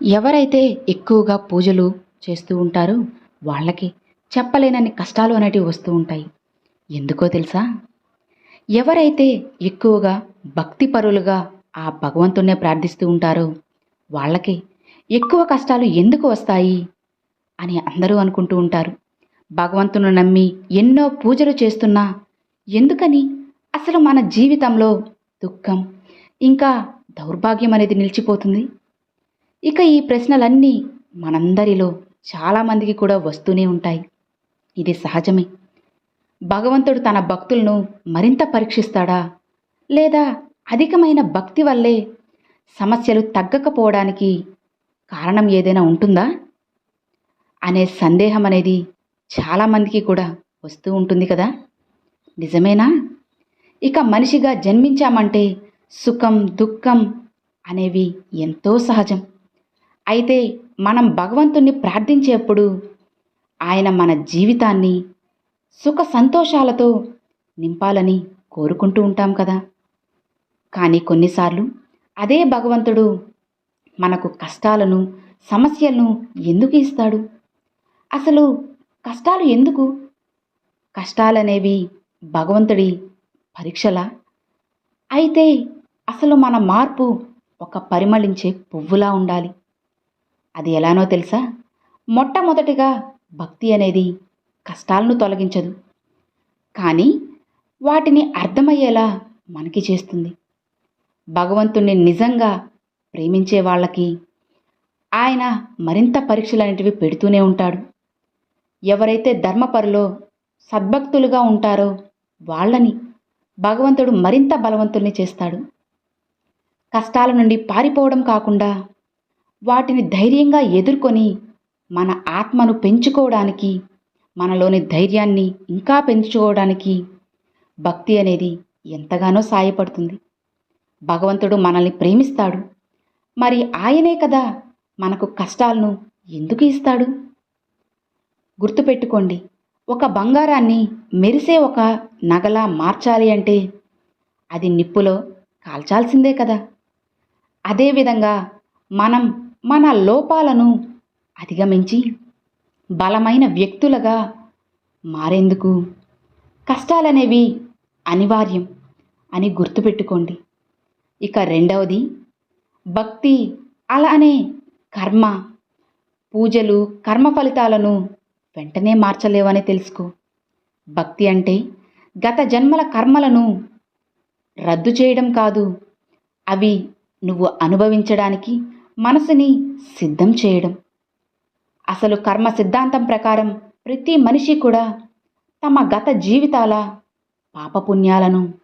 ఎవరైతే ఎక్కువగా పూజలు చేస్తూ ఉంటారో వాళ్ళకి చెప్పలేనని కష్టాలు అనేటివి వస్తూ ఉంటాయి. ఎందుకో తెలుసా? ఎవరైతే ఎక్కువగా భక్తిపరులుగా ఆ భగవంతునే ప్రార్థిస్తూ ఉంటారో వాళ్ళకి ఎక్కువ కష్టాలు ఎందుకు వస్తాయి అని అందరూ అనుకుంటూ ఉంటారు. భగవంతుని నమ్మి ఎన్నో పూజలు చేస్తున్నా ఎందుకని? అసలు మన జీవితంలో దుఃఖం ఇంకా దౌర్భాగ్యం అనేది నిలిచిపోతుంది. ఇక ఈ ప్రశ్నలన్నీ మనందరిలో చాలామందికి కూడా వస్తూనే ఉంటాయి. ఇది సహజమే. భగవంతుడు తన భక్తులను మరింత పరీక్షిస్తాడా? లేదా అధికమైన భక్తి వల్లే సమస్యలు తగ్గకపోవడానికి కారణం ఏదైనా ఉంటుందా? అనే సందేహం అనేది చాలామందికి కూడా వస్తూ ఉంటుంది కదా? నిజమేనా? ఇక మనిషిగా జన్మించామంటే సుఖం దుఃఖం అనేవి ఎంతో సహజం. అయితే మనం భగవంతుణ్ణి ప్రార్థించేప్పుడు ఆయన మన జీవితాన్ని సుఖ సంతోషాలతో నింపాలని కోరుకుంటూ ఉంటాం కదా. కానీ కొన్నిసార్లు అదే భగవంతుడు మనకు కష్టాలను సమస్యలను ఎందుకు ఇస్తాడు? అసలు కష్టాలు ఎందుకు? కష్టాలనేవి భగవంతుడి పరీక్షలా? అయితే అసలు మన మార్పు ఒక పరిమళించే పువ్వులా ఉండాలి. అది ఎలానో తెలుసా? మొట్టమొదటిగా భక్తి అనేది కష్టాలను తొలగించదు. కానీ వాటిని అర్థమయ్యేలా మనకి చేస్తుంది. భగవంతుణ్ణి నిజంగా ప్రేమించే వాళ్ళకి ఆయన మరింత పరీక్షలు అనేటివి పెడుతూనే ఉంటాడు. ఎవరైతే ధర్మపరులో సద్భక్తులుగా ఉంటారో వాళ్ళని భగవంతుడు మరింత బలవంతుల్ని చేస్తాడు. కష్టాల నుండి పారిపోవడం కాకుండా వాటిని ధైర్యంగా ఎదుర్కొని మన ఆత్మను పెంచుకోవడానికి మనలోని ధైర్యాన్ని ఇంకా పెంచుకోవడానికి భక్తి అనేది ఎంతగానో సాయపడుతుంది. భగవంతుడు మనల్ని ప్రేమిస్తాడు. మరి ఆయనే కదా మనకు కష్టాలను ఎందుకు ఇస్తాడు? గుర్తుపెట్టుకోండి ఒక బంగారాన్ని మెరిసే ఒక నగలా మార్చాలి అంటే అది నిప్పులో కాల్చాల్సిందే కదా. అదేవిధంగా మనం మన లోపాలను అధిగమించి బలమైన వ్యక్తులుగా మారేందుకు కష్టాలనేవి అనివార్యం అని గుర్తుపెట్టుకోండి. ఇక రెండవది భక్తి అలానే కర్మ. పూజలు కర్మ ఫలితాలను వెంటనే మార్చలేవని తెలుసుకో. భక్తి అంటే గత జన్మల కర్మలను రద్దు చేయడం కాదు. అవి నువ్వు అనుభవించడానికి మనసుని సిద్ధం చేయడం. అసలు కర్మ సిద్ధాంతం ప్రకారం ప్రతి మనిషి కూడా తమ గత జీవితాల పాపపుణ్యాలను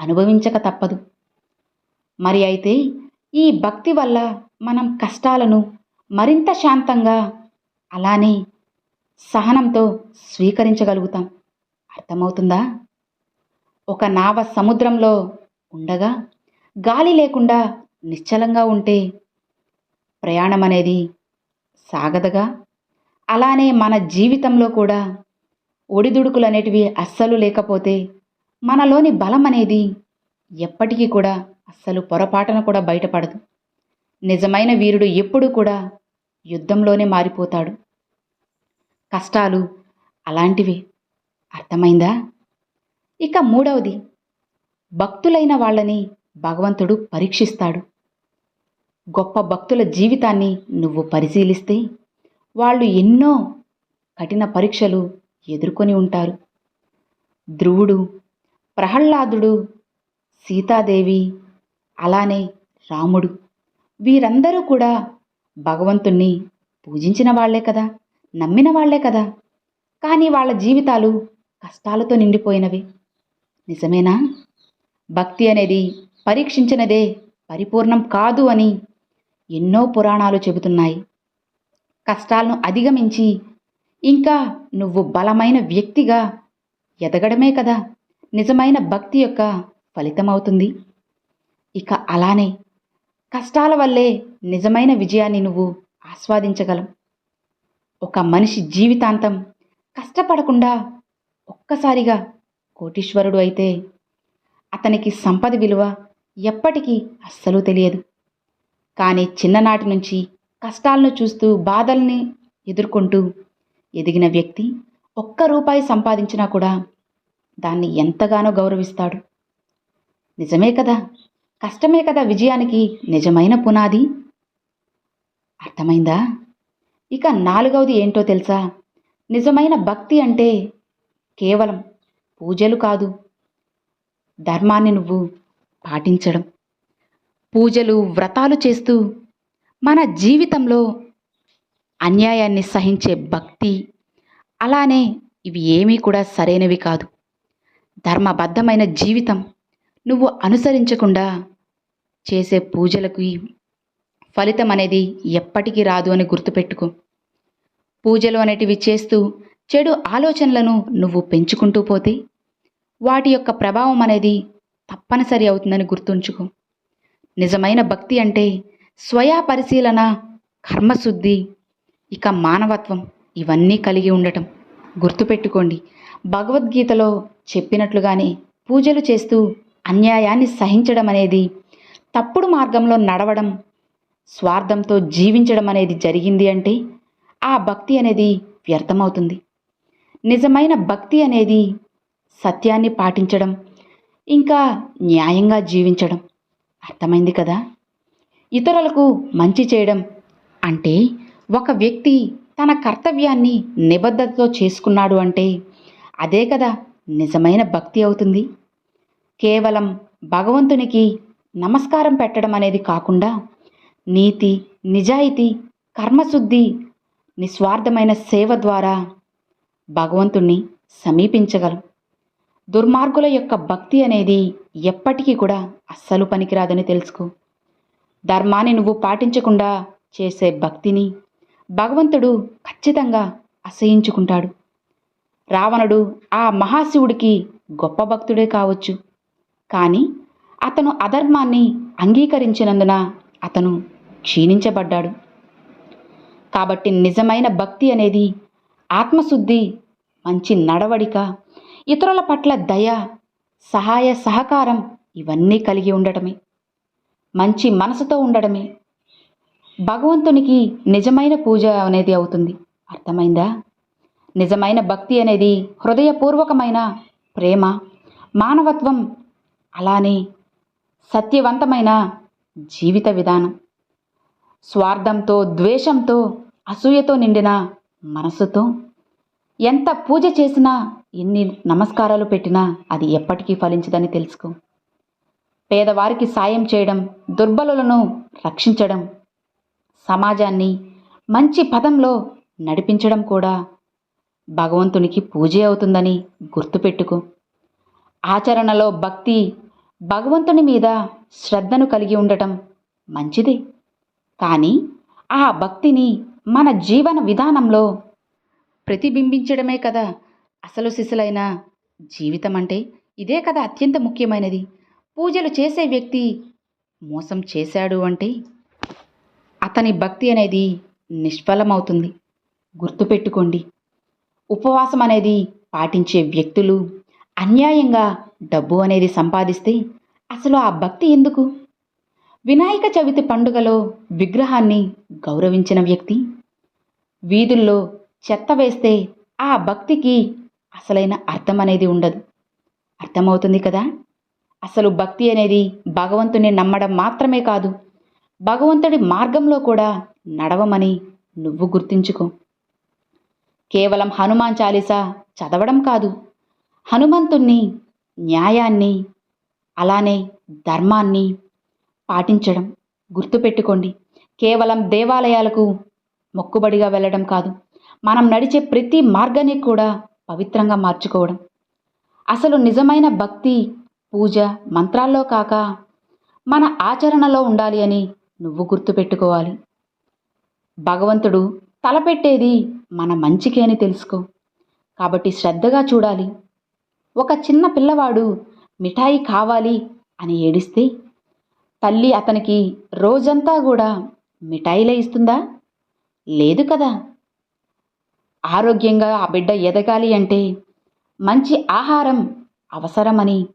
అనుభవించక తప్పదు. మరి అయితే ఈ భక్తి వల్ల మనం కష్టాలను మరింత శాంతంగా అలానే సహనంతో స్వీకరించగలుగుతాం. అర్థమవుతుందా? ఒక నావ సముద్రంలో ఉండగా గాలి లేకుండా నిశ్చలంగా ఉంటే ప్రయాణం అనేది సాగదగా. అలానే మన జీవితంలో కూడా ఒడిదుడుకులు అనేటివి అస్సలు లేకపోతే మనలోని బలం అనేది ఎప్పటికీ కూడా అస్సలు పొరపాటున కూడా బయటపడదు. నిజమైన వీరుడు ఎప్పుడూ కూడా యుద్ధంలోనే మారిపోతాడు. కష్టాలు అలాంటివే. అర్థమైందా? ఇక మూడవది భక్తులైన వాళ్ళని భగవంతుడు పరీక్షిస్తాడు. గొప్ప భక్తుల జీవితాన్ని నువ్వు పరిశీలిస్తే వాళ్ళు ఎన్నో కఠిన పరీక్షలు ఎదుర్కొని ఉంటారు. ధ్రువుడు ప్రహ్లాదుడు సీతాదేవి అలానే రాముడు వీరందరూ కూడా భగవంతుణ్ణి పూజించిన వాళ్ళే కదా నమ్మిన వాళ్ళే కదా. కానీ వాళ్ళ జీవితాలు కష్టాలతో నిండిపోయినవి. నిజమేనా? భక్తి అనేది పరీక్షించినదే పరిపూర్ణం కాదు అని ఎన్నో పురాణాలు చెబుతున్నాయి. కష్టాలను అధిగమించి ఇంకా నువ్వు బలమైన వ్యక్తిగా ఎదగడమే కదా నిజమైన భక్తి యొక్క ఫలితమవుతుంది. ఇక అలానే కష్టాల వల్లే నిజమైన విజయాన్ని నువ్వు ఆస్వాదించగలం. ఒక మనిషి జీవితాంతం కష్టపడకుండా ఒక్కసారిగా కోటీశ్వరుడు అయితే అతనికి సంపద విలువ ఎప్పటికీ అస్సలు తెలియదు. కానీ చిన్ననాటి నుంచి కష్టాలను చూస్తూ బాధల్ని ఎదుర్కొంటూ ఎదిగిన వ్యక్తి ఒక్క రూపాయి సంపాదించినా కూడా దాన్ని ఎంతగానో గౌరవిస్తాడు. నిజమే కదా? కష్టమే కదా విజయానికి నిజమైన పునాది? అర్థమైందా? ఇక నాలుగవది ఏంటో తెలుసా? నిజమైన భక్తి అంటే కేవలం పూజలు కాదు ధర్మాన్ని నువ్వు పాటించడం. పూజలు వ్రతాలు చేస్తూ మన జీవితంలో అన్యాయాన్ని సహించే భక్తి అలానే ఇవి ఏమీ కూడా సరైనవి కాదు. ధర్మబద్ధమైన జీవితం నువ్వు అనుసరించకుండా చేసే పూజలకి ఫలితం అనేది ఎప్పటికీ రాదు అని గుర్తుపెట్టుకో. పూజలు అనేటివి చేస్తూ చెడు ఆలోచనలను నువ్వు పెంచుకుంటూ పోతే వాటి యొక్క ప్రభావం అనేది తప్పనిసరి అవుతుందని గుర్తుంచుకో. నిజమైన భక్తి అంటే స్వయా పరిశీలన కర్మశుద్ధి ఇక మానవత్వం ఇవన్నీ కలిగి ఉండటం. గుర్తుపెట్టుకోండి భగవద్గీతలో చెప్పినట్లుగానే పూజలు చేస్తూ అన్యాయాన్ని సహించడం అనేది తప్పుడు మార్గంలో నడవడం స్వార్థంతో జీవించడం అనేది జరిగింది అంటే ఆ భక్తి అనేది వ్యర్థమవుతుంది. నిజమైన భక్తి అనేది సత్యాన్ని పాటించడం ఇంకా న్యాయంగా జీవించడం. అర్థమైంది కదా? ఇతరులకు మంచి చేయడం అంటే ఒక వ్యక్తి తన కర్తవ్యాన్ని నిబద్ధతతో చేసుకున్నాడు అంటే అదే కదా నిజమైన భక్తి అవుతుంది. కేవలం భగవంతునికి నమస్కారం పెట్టడం అనేది కాకుండా నీతి నిజాయితీ కర్మశుద్ధి నిస్వార్థమైన సేవ ద్వారా భగవంతుణ్ణి సమీపించగలం దుర్మార్గుల యొక్క భక్తి అనేది ఎప్పటికీ కూడా అస్సలు పనికిరాదని తెలుసుకో. ధర్మాన్ని నువ్వు పాటించకుండా చేసే భక్తిని భగవంతుడు ఖచ్చితంగా అసహించుకుంటాడు. రావణుడు ఆ మహాశివుడికి గొప్ప భక్తుడే కావచ్చు. కానీ అతను అధర్మాన్ని అంగీకరించినందున అతను క్షీణించబడ్డాడు. కాబట్టి నిజమైన భక్తి అనేది ఆత్మశుద్ధి మంచి నడవడిక ఇతరుల పట్ల దయ సహాయ సహకారం ఇవన్నీ కలిగి ఉండటమే. మంచి మనసుతో ఉండడమే భగవంతునికి నిజమైన పూజ అనేది అవుతుంది. అర్థమైందా? నిజమైన భక్తి అనేది హృదయపూర్వకమైన ప్రేమ మానవత్వం అలానే సత్యవంతమైన జీవిత విధానం. స్వార్థంతో ద్వేషంతో అసూయతో నిండిన మనసుతో ఎంత పూజ చేసినా ఎన్ని నమస్కారాలు పెట్టినా అది ఎప్పటికీ ఫలించదని తెలుసుకో. పేదవారికి సాయం చేయడం దుర్బలులను రక్షించడం సమాజాన్ని మంచి పదంలో నడిపించడం కూడా భగవంతునికి పూజే అవుతుందని గుర్తుపెట్టుకో. ఆచరణలో భక్తి భగవంతుని మీద శ్రద్ధను కలిగి ఉండటం మంచిదే. కానీ ఆ భక్తిని మన జీవన విధానంలో ప్రతిబింబించడమే కదా అసలు సిసలైన జీవితం అంటే ఇదే కదా అత్యంత ముఖ్యమైనది. పూజలు చేసే వ్యక్తి మోసం చేశాడు అంటే అతని భక్తి అనేది నిష్ఫలమవుతుంది. గుర్తుపెట్టుకోండి. ఉపవాసం అనేది పాటించే వ్యక్తులు అన్యాయంగా డబ్బు అనేది సంపాదిస్తే అసలు ఆ భక్తి ఎందుకు? వినాయక చవితి పండుగలో విగ్రహాన్ని గౌరవించిన వ్యక్తి వీధుల్లో చెత్త వేస్తే ఆ భక్తికి అసలైన అర్థం అనేది ఉండదు. అర్థమవుతుంది కదా? అసలు భక్తి అనేది భగవంతుని నమ్మడం మాత్రమే కాదు భగవంతుడి మార్గంలో కూడా నడవమని నువ్వు గుర్తుంచుకో. కేవలం హనుమాన్ చాలీసా చదవడం కాదు హనుమంతుణ్ణి న్యాయాన్ని అలానే ధర్మాన్ని పాటించడం గుర్తుపెట్టుకోండి. కేవలం దేవాలయాలకు మొక్కుబడిగా వెళ్ళడం కాదు మనం నడిచే ప్రతి మార్గాన్ని కూడా పవిత్రంగా మార్చుకోవడం. అసలు నిజమైన భక్తి పూజ మంత్రాల్లో కాక మన ఆచరణలో ఉండాలి అని నువ్వు గుర్తుపెట్టుకోవాలి. భగవంతుడు తలపెట్టేది మన మంచికే అని తెలుసుకో. కాబట్టి శ్రద్ధగా చూడాలి. ఒక చిన్న పిల్లవాడు మిఠాయి కావాలి అని ఏడిస్తే తల్లి అతనికి రోజంతా కూడా మిఠాయిలే ఇస్తుందా? లేదు కదా. ఆరోగ్యంగా ఆ బిడ్డ ఎదగాలి అంటే మంచి ఆహారం అవసరమని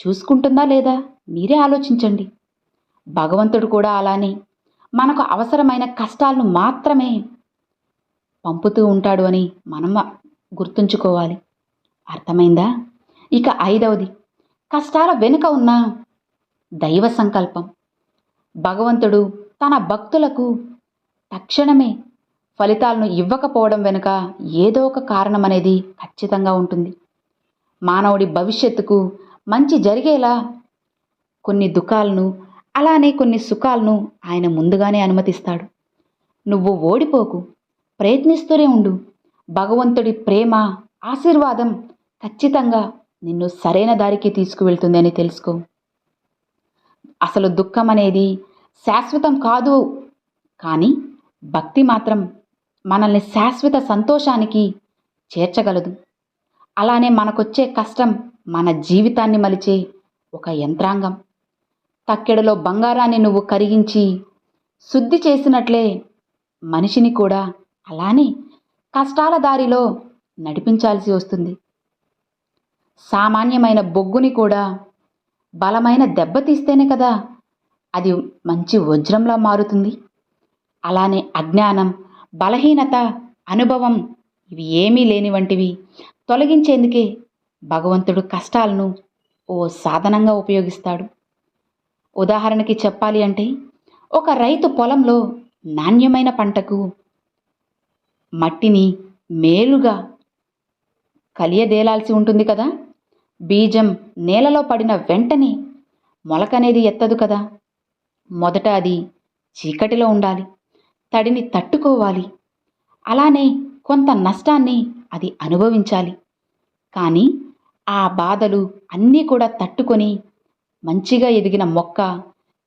చూసుకుంటుందా లేదా మీరే ఆలోచించండి. భగవంతుడు కూడా అలానే మనకు అవసరమైన కష్టాలను మాత్రమే పంపుతూ ఉంటాడు అని మనం గుర్తుంచుకోవాలి. అర్థమైందా? ఇక ఐదవది కష్టాల వెనుక ఉన్న దైవ సంకల్పం. భగవంతుడు తన భక్తులకు తక్షణమే ఫలితాలను ఇవ్వకపోవడం వెనుక ఏదో ఒక కారణం అనేది ఖచ్చితంగా ఉంటుంది. మానవుడి భవిష్యత్తుకు మంచి జరిగేలా కొన్ని దుఃఖాలను అలానే కొన్ని సుఖాలను ఆయన ముందుగానే అనుమతిస్తాడు. నువ్వు ఓడిపోకు ప్రయత్నిస్తూనే ఉండు. భగవంతుడి ప్రేమ ఆశీర్వాదం ఖచ్చితంగా నిన్ను సరైన దారికి తీసుకువెళ్తుంది అని తెలుసుకో. అసలు దుఃఖం అనేది శాశ్వతం కాదు కానీ భక్తి మాత్రం మనల్ని శాశ్వత సంతోషానికి చేర్చగలదు. అలానే మనకొచ్చే కష్టం మన జీవితాన్ని మలిచే ఒక యంత్రాంగం. తక్కెడలో బంగారాన్ని నువ్వు కరిగించి శుద్ధి చేసినట్లే మనిషిని కూడా అలానే కష్టాల దారిలో నడిపించాల్సి వస్తుంది. సామాన్యమైన బొగ్గుని కూడా బలమైన దెబ్బతీస్తేనే కదా అది మంచి వజ్రంలా మారుతుంది. అలానే అజ్ఞానం బలహీనత అనుభవం ఇవి ఏమీ లేని వంటివి. తొలగించేందుకే భగవంతుడు కష్టాలను ఓ సాధనంగా ఉపయోగిస్తాడు. ఉదాహరణకి చెప్పాలి అంటే ఒక రైతు పొలంలో నాణ్యమైన పంటకు మట్టిని మేలుగా కలియదేలాల్సి ఉంటుంది కదా? బీజం నేలలో పడిన వెంటనే మొలకనేది ఎత్తదు కదా? మొదట అది చీకటిలో ఉండాలి. తడిని తట్టుకోవాలి. అలానే కొంత నష్టాన్ని అది అనుభవించాలి. కానీ ఆ బాధలు అన్నీ కూడా తట్టుకొని మంచిగా ఎదిగిన మొక్క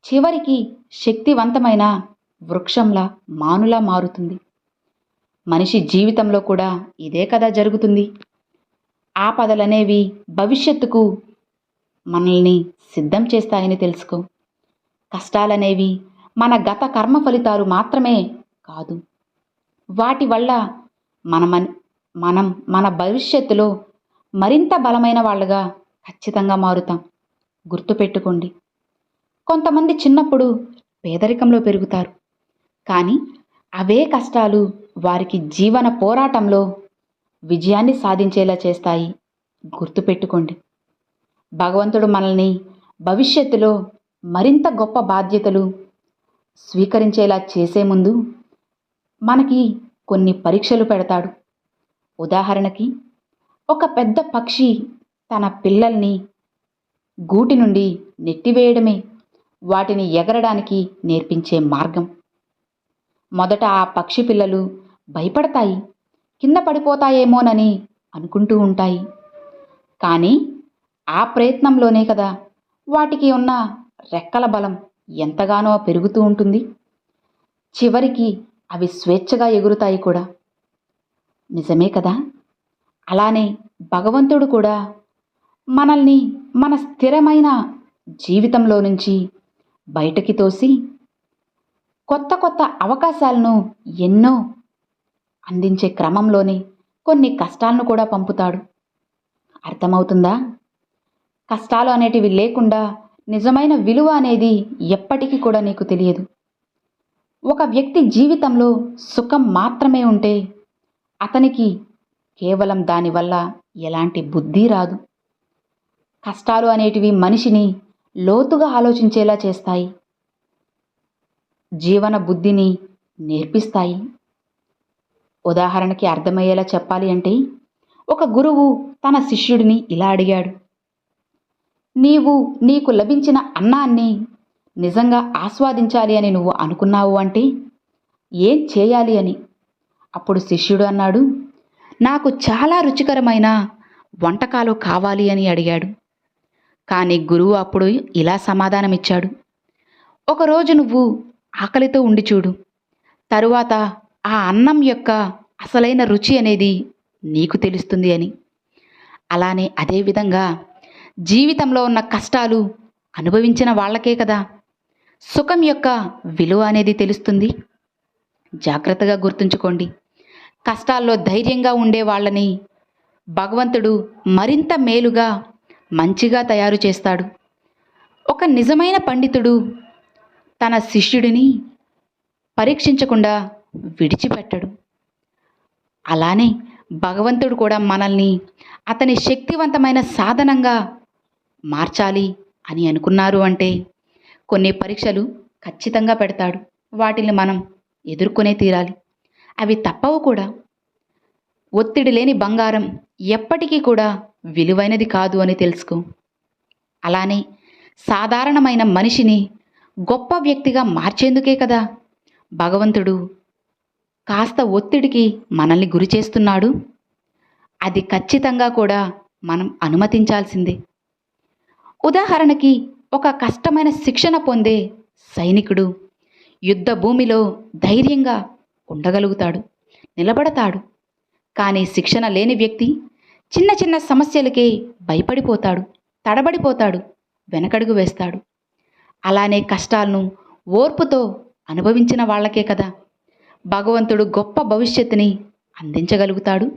చివరికి శక్తివంతమైన వృక్షంలా మానులా మారుతుంది. మనిషి జీవితంలో కూడా ఇదే కదా జరుగుతుంది. ఆపదలనేవి భవిష్యత్తుకు మనల్ని సిద్ధం చేస్తాయని తెలుసుకో. కష్టాలనేవి మన గత కర్మ ఫలితాలు మాత్రమే కాదు. వాటి వల్ల మన మనం మన భవిష్యత్తులో మరింత బలమైన వాళ్ళగా ఖచ్చితంగా మారుతాం. గుర్తుపెట్టుకోండి కొంతమంది చిన్నప్పుడు పేదరికంలో పెరుగుతారు. కానీ అవే కష్టాలు వారికి జీవన పోరాటంలో విజయాన్ని సాధించేలా చేస్తాయి. గుర్తుపెట్టుకోండి భగవంతుడు మనల్ని భవిష్యత్తులో మరింత గొప్ప బాధ్యతలు స్వీకరించేలా చేసే ముందు మనకి కొన్ని పరీక్షలు పెడతాడు. ఉదాహరణకి ఒక పెద్ద పక్షి తన పిల్లల్ని గూటి నుండి నెట్టివేయడమే వాటిని ఎగరడానికి నేర్పించే మార్గం. మొదట ఆ పక్షి పిల్లలు భయపడతాయి కింద పడిపోతాయేమోనని అనుకుంటూ ఉంటాయి. కానీ ఆ ప్రయత్నంలోనే కదా వాటికి ఉన్న రెక్కల బలం ఎంతగానో పెరుగుతూ ఉంటుంది. చివరికి అవి స్వేచ్ఛగా ఎగురుతాయి కూడా. నిజమే కదా? అలానే భగవంతుడు కూడా మనల్ని మన స్థిరమైన జీవితంలో నుంచి బయటకి తోసి కొత్త కొత్త అవకాశాలను ఎన్నో అందించే క్రమంలోనే కొన్ని కష్టాలను కూడా పంపుతాడు. అర్థమవుతుందా? కష్టాలు అనేటివి లేకుండా నిజమైన విలువ అనేది ఎప్పటికీ కూడా నీకు తెలియదు. ఒక వ్యక్తి జీవితంలో సుఖం మాత్రమే ఉంటే అతనికి కేవలం దానివల్ల ఎలాంటి బుద్ధి రాదు. కష్టాలు అనేటివి మనిషిని లోతుగా ఆలోచించేలా చేస్తాయి. జీవన బుద్ధిని నేర్పిస్తాయి. ఉదాహరణకి అర్థమయ్యేలా చెప్పాలి అంటే ఒక గురువు తన శిష్యుడిని ఇలా అడిగాడు నీవు నీకు లభించిన అన్నాన్ని నిజంగా ఆస్వాదించాలి అని నువ్వు అనుకున్నావు అంటే ఏం చేయాలి అని? అప్పుడు శిష్యుడు అన్నాడు నాకు చాలా రుచికరమైన వంటకాలు కావాలి అని అడిగాడు. కానీ గురువు అప్పుడు ఇలా సమాధానమిచ్చాడు ఒకరోజు నువ్వు ఆకలితో ఉండి చూడు తరువాత ఆ అన్నం యొక్క అసలైన రుచి అనేది నీకు తెలుస్తుంది అని. అలానే అదేవిధంగా జీవితంలో ఉన్న కష్టాలు అనుభవించిన వాళ్ళకే కదా. సుఖం యొక్క విలువ అనేది తెలుస్తుంది. జాగ్రత్తగా గుర్తుంచుకోండి. కష్టాల్లో ధైర్యంగా ఉండే వాళ్ళని భగవంతుడు మరింత మేలుగా మంచిగా తయారు చేస్తాడు. ఒక నిజమైన పండితుడు తన శిష్యుడిని పరీక్షించకుండా విడిచిపెట్టడు. అలానే భగవంతుడు కూడా మనల్ని అతని శక్తివంతమైన సాధనంగా మార్చాలి అని అనుకున్నారు అంటే కొన్ని పరీక్షలు ఖచ్చితంగా పెడతాడు. వాటిని మనం ఎదుర్కొనే తీరాలి. అవి తప్పవు కూడా. ఒత్తిడి లేని బంగారం ఎప్పటికీ కూడా విలువైనది కాదు అని తెలుసుకో. అలానే సాధారణమైన మనిషిని గొప్ప వ్యక్తిగా మార్చేందుకే కదా భగవంతుడు కాస్త ఒత్తిడికి మనల్ని గురి చేస్తున్నాడు అది ఖచ్చితంగా కూడా మనం అనుమతించాల్సిందే. ఉదాహరణకి ఒక కష్టమైన శిక్షణ పొందే సైనికుడు యుద్ధ భూమిలో ధైర్యంగా ఉండగలుగుతాడు నిలబడతాడు. కానీ శిక్షణ లేని వ్యక్తి చిన్న చిన్న సమస్యలకే భయపడిపోతాడు తడబడిపోతాడు వెనకడుగు వేస్తాడు. అలానే కష్టాలను ఓర్పుతో అనుభవించిన వాళ్ళకే కదా. భగవంతుడు గొప్ప భవిష్యత్తుని అందించగలుగుతాడు.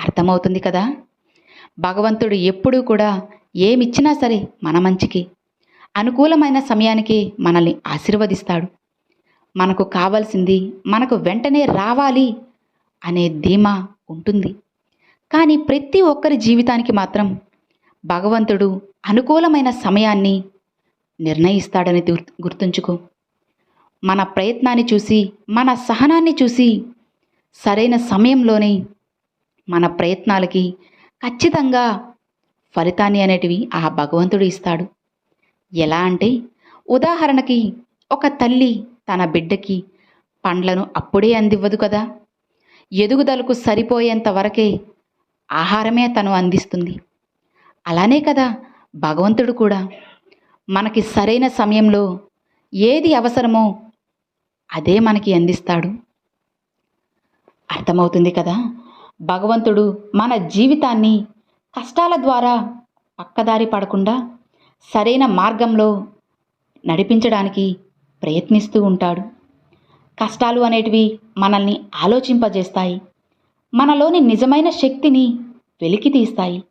అర్థమవుతుంది కదా? భగవంతుడు ఎప్పుడూ కూడా ఏమిచ్చినా సరే మన మంచికి అనుకూలమైన సమయానికి మనల్ని ఆశీర్వదిస్తాడు. మనకు కావాల్సింది మనకు వెంటనే రావాలి అనే ధీమా ఉంటుంది. కానీ ప్రతి ఒక్కరి జీవితానికి మాత్రం భగవంతుడు అనుకూలమైన సమయాన్ని నిర్ణయిస్తాడని గుర్తుంచుకో. మన ప్రయత్నాన్ని చూసి మన సహనాన్ని చూసి సరైన సమయంలోనే మన ప్రయత్నాలకి ఖచ్చితంగా ఫలితాన్ని అనేటివి ఆ భగవంతుడు ఇస్తాడు. ఎలా అంటే ఉదాహరణకి ఒక తల్లి తన బిడ్డకి పండ్లను అప్పుడే అందివ్వదు కదా. ఎదుగుదలకు సరిపోయేంత వరకే ఆహారమే తను అందిస్తుంది. అలానే కదా భగవంతుడు కూడా. మనకి సరైన సమయంలో ఏది అవసరమో అదే మనకి అందిస్తాడు. అర్థమవుతుంది కదా? భగవంతుడు మన జీవితాన్ని కష్టాల ద్వారా పక్కదారి పడకుండా సరైన మార్గంలో నడిపించడానికి ప్రయత్నిస్తూ ఉంటాడు. కష్టాలు అనేటివి మనల్ని ఆలోచింపజేస్తాయి. మనలోని నిజమైన శక్తిని వెలికి తీస్తాయి.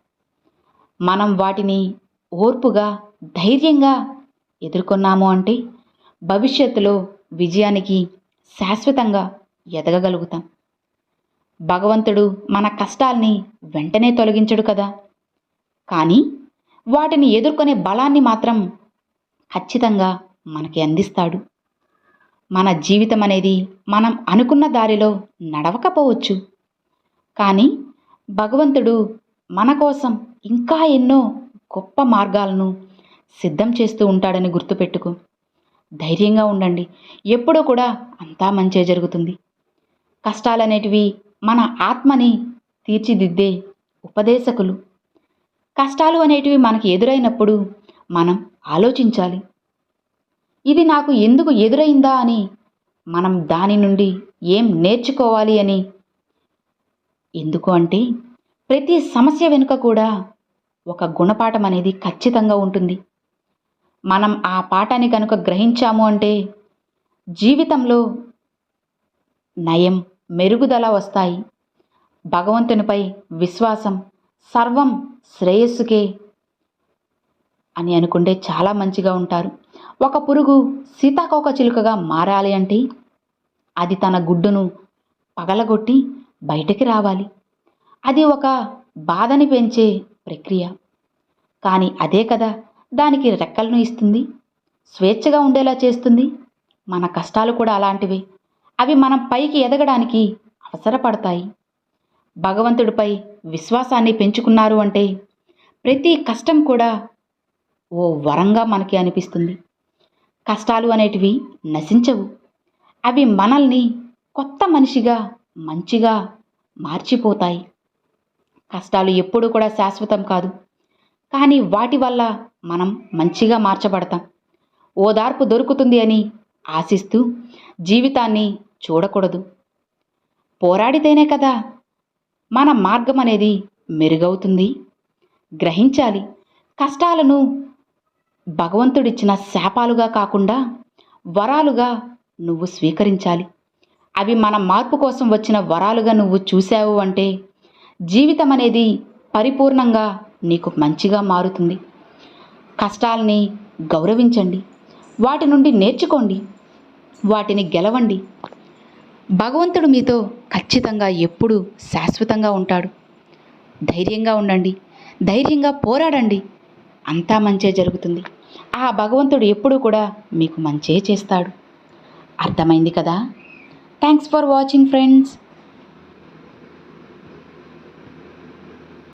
మనం వాటిని ఓర్పుగా ధైర్యంగా ఎదుర్కొన్నాము అంటే భవిష్యత్తులో విజయానికి శాశ్వతంగా ఎదగగలుగుతాం. భగవంతుడు మన కష్టాల్ని వెంటనే తొలగించడు కదా. కానీ వాటిని ఎదుర్కొనే బలాన్ని మాత్రం ఖచ్చితంగా మనకి అందిస్తాడు. మన జీవితం అనేది మనం అనుకున్న దారిలో నడవకపోవచ్చు. కానీ భగవంతుడు మన కోసం ఇంకా ఎన్నో గొప్ప మార్గాలను సిద్ధం చేస్తూ ఉంటాడని గుర్తుపెట్టుకో. ధైర్యంగా ఉండండి. ఎప్పుడూ కూడా అంతా మంచే జరుగుతుంది. కష్టాలనేటివి మన ఆత్మని తీర్చిదిద్దే ఉపదేశకులు. కష్టాలు అనేటివి మనకి ఎదురైనప్పుడు మనం ఆలోచించాలి. ఇది నాకు ఎందుకు ఎదురైందా అని మనం దాని నుండి ఏం నేర్చుకోవాలి అని? ఎందుకు అంటే ప్రతి సమస్య వెనుక కూడా ఒక గుణపాఠం అనేది ఖచ్చితంగా ఉంటుంది. మనం ఆ పాఠాన్ని కనుక గ్రహించాము అంటే జీవితంలో నయం మెరుగుదల వస్తాయి. భగవంతునిపై విశ్వాసం సర్వం శ్రేయస్సుకే అని అనుకుంటే చాలా మంచిగా ఉంటారు. ఒక పురుగు సీతాకోక చిలుకగా మారాలి అంటే అది తన గుడ్డును పగలగొట్టి బయటికి రావాలి. అది ఒక బాధని పెంచే ప్రక్రియ. కానీ అదే కదా దానికి రెక్కలను ఇస్తుంది. స్వేచ్ఛగా ఉండేలా చేస్తుంది. మన కష్టాలు కూడా అలాంటివే. అవి మనం పైకి ఎదగడానికి అవసరపడతాయి. భగవంతుడిపై విశ్వాసాన్ని పెంచుకున్నారు అంటే ప్రతి కష్టం కూడా ఓ వరంగా మనకి అనిపిస్తుంది. కష్టాలు అనేటివి నశించవు. అవి మనల్ని కొత్త మనిషిగా మంచిగా మార్చిపోతాయి. కష్టాలు ఎప్పుడూ కూడా శాశ్వతం కాదు. కానీ వాటి వల్ల మనం మంచిగా మార్చబడతాం. ఓదార్పు దొరుకుతుంది అని ఆశిస్తూ జీవితాన్ని చూడకూడదు. పోరాడితేనే కదా మన మార్గం అనేది మెరుగవుతుంది. గ్రహించాలి. కష్టాలను భగవంతుడిచ్చిన శాపాలుగా కాకుండా వరాలుగా నువ్వు స్వీకరించాలి. అవి మన మార్పు కోసం వచ్చిన వరాలుగా నువ్వు చూసావు అంటే జీవితం అనేది పరిపూర్ణంగా నీకు మంచిగా మారుతుంది. కష్టాల్ని గౌరవించండి. వాటి నుండి నేర్చుకోండి. వాటిని గెలవండి. భగవంతుడు మీతో ఖచ్చితంగా ఎప్పుడూ శాశ్వతంగా ఉంటాడు. ధైర్యంగా ఉండండి. ధైర్యంగా పోరాడండి. అంతా మంచే జరుగుతుంది. ఆ భగవంతుడు ఎప్పుడూ కూడా మీకు మంచే చేస్తాడు. అర్థమైంది కదా? Thanks for watching friends